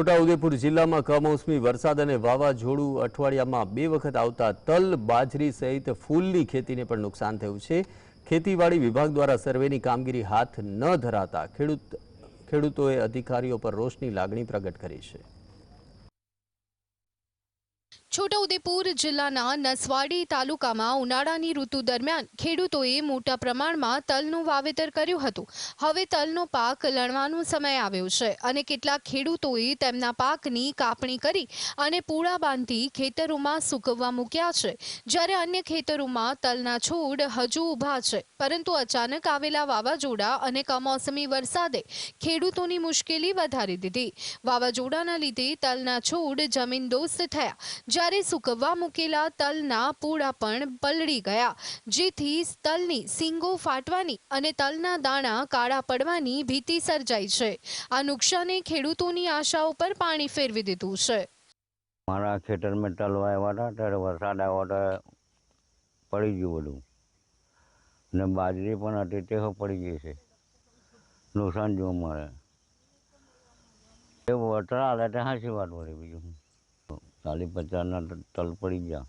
છોટાઉદેપુર જિલ્લામાં કમોસમી વરસાદ અને વાવાઝોડું અઠવાડિયામાં બે વખત આવતા તલ, બાજરી સહિત ફૂલની ખેતીને પણ નુકસાન થયું છે. ખેતીવાડી વિભાગ દ્વારા સર્વેની કામગીરી હાથ ન ધરાતા ખેડૂત ખેડૂતોએ અધિકારીઓ પર રોષની લાગણી પ્રગટ કરી છે. છોટાઉદેપુર જિલ્લાના નસવાડી તાલુકામાં ઉનાળાની ઋતુ દરમિયાન ખેડૂતોએ મોટા પ્રમાણમાં તલનું વાવેતર કર્યું હતું. હવે તલનો પાક લણવાનો સમય આવ્યો છે અને કેટલાક ખેડૂતોએ તેમના પાકની કાપણી કરી અને પૂળા બાંધી ખેતરોમાં સૂકવવા મૂક્યા છે. જ્યારે અન્ય ખેતરોમાં તલના છોડ હજુ ઊભા છે, પરંતુ અચાનક આવેલા વાવાઝોડા અને કમોસમી વરસાદે ખેડૂતોની મુશ્કેલી વધારી દીધી. વાવાઝોડાના લીધે તલના છોડ જમીનદોસ્ત થયા. જ્યારે સૂકવવા મૂકેલા તલના પૂળા પણ પલળી ગયા, જેથી તલની સિંગો ફાટવાની અને તલના દાણા કાળા પડવાની ભીતિ સર્જાઈ છે. આ નુકસાને ખેડૂતોની આશાઓ પર પાણી ફેરવી દીધું છે. મારા ખેતરમાં તલ હતા વરસાદ આવ્યો ત્યારે પડી ગયું બધું. ને બાજરી પણ હતી, તે પડી ગઈ છે. નુકસાન જોવા મળે. એ વળતર આલે તે સાચી વાત વળી બીજું. ચાલીસ પચાસના તલ પડી ગયા.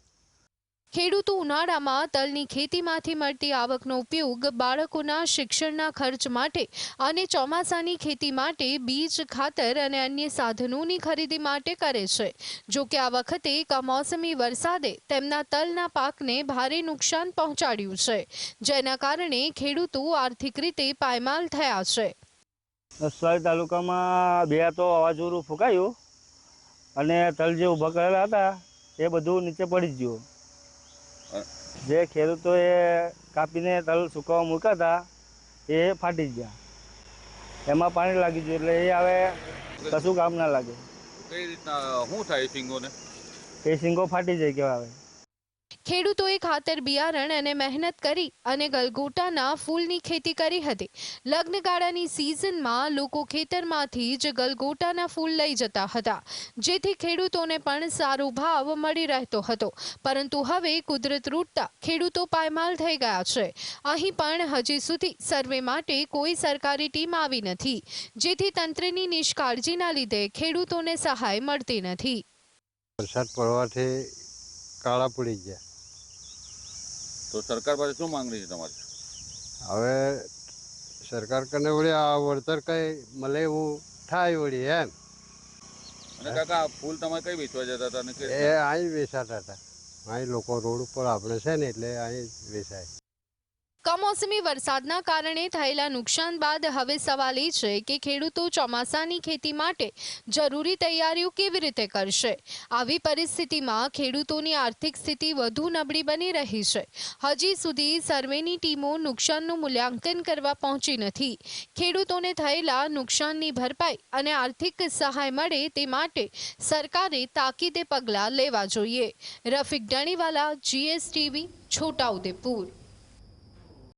ખેડૂતો ઉનાળામાં તલની ખેતીમાંથી મળતી આવકનો ઉપયોગ બાળકોના શિક્ષણના ખર્ચ માટે અને ચોમાસાની ખેતી માટે બીજ ખાતર અને અન્ય સાધનોની ખરીદી માટે કરે છે. જો કે આ વખતે કમોસમી વરસાદે તેમના તલના પાકને ભારે નુકસાન પહોંચાડ્યું છે જેના કારણે ખેડૂતો આર્થિક રીતે પાયમાલ થયા છે. તાલુકામાં બે તો વાવાઝોડું ફૂંકાયું. અને તલ જે ઊભા કરેલા હતા એ બધું નીચે પડી જ ગયું જે ખેડૂતોએ કાપીને તલ સુકવવા મૂક્યા હતા એ ફાટી ગયા. એમાં પાણી લાગી ગયું એટલે એ હવે કશું કામ ના લાગે. કઈ રીતના શું થાય સિંગોને? એ સિંગો ફાટી જાય કેવા હવે. ખેડૂતોએ ખાતર, બિયારણ અને મહેનત કરી અને ગલગોટાના ફૂલની ખેતી કરી હતી. લગ્નગાળાની સિઝનમાં લોકો ખેતરમાંથી જ ગલગોટાના ફૂલ લઈ જતા હતા, જેથી ખેડૂતોને પણ સારો ભાવ મળી રહેતો હતો. પરંતુ હવે કુદરત રૂટતા ખેડૂતો પાયમાલ થઈ ગયા છે. અહીં પણ હજી સુધી સર્વે માટે કોઈ સરકારી ટીમ આવી નથી, જેથી તંત્રની નિષ્કાળજીના લીધે ખેડૂતોને સહાય મળતી નથી. વરસાદ પડવાથી કાળા પડી ગયા. તો સરકાર પાસે શું માંગણી છે તમારી? હવે સરકાર કને વળી આ વળતર કઈ મળે એવું થાય વળી એમ. અને કાકા ફૂલ તમે કઈ વેચવા જતા હતા એ અહીં વેચાતા હતા. અહીં લોકો રોડ ઉપર આપણે છે ને એટલે અહીં વેચાય. કમોસમી વરસાદના કારણે થયેલા નુકસાન બાદ હવે સવાલ એ છે કે ખેડૂતો ચોમાસાની ખેતી માટે જરૂરી તૈયારીઓ કેવી રીતે કરશે? આવી પરિસ્થિતિમાં ખેડૂતોની આર્થિક સ્થિતિ વધુ નબળી બની રહી છે. હજી સુધી સર્વેની ટીમો નુકસાનનું મૂલ્યાંકન કરવા પહોંચી નથી. ખેડૂતોને થયેલા નુકસાનની ભરપાઈ અને આર્થિક સહાય મળે તે માટે સરકારે તાકીદે પગલાં લેવા જોઈએ. રફીક ડણીવાલા, જીએસટીવી, છોટાઉદેપુર.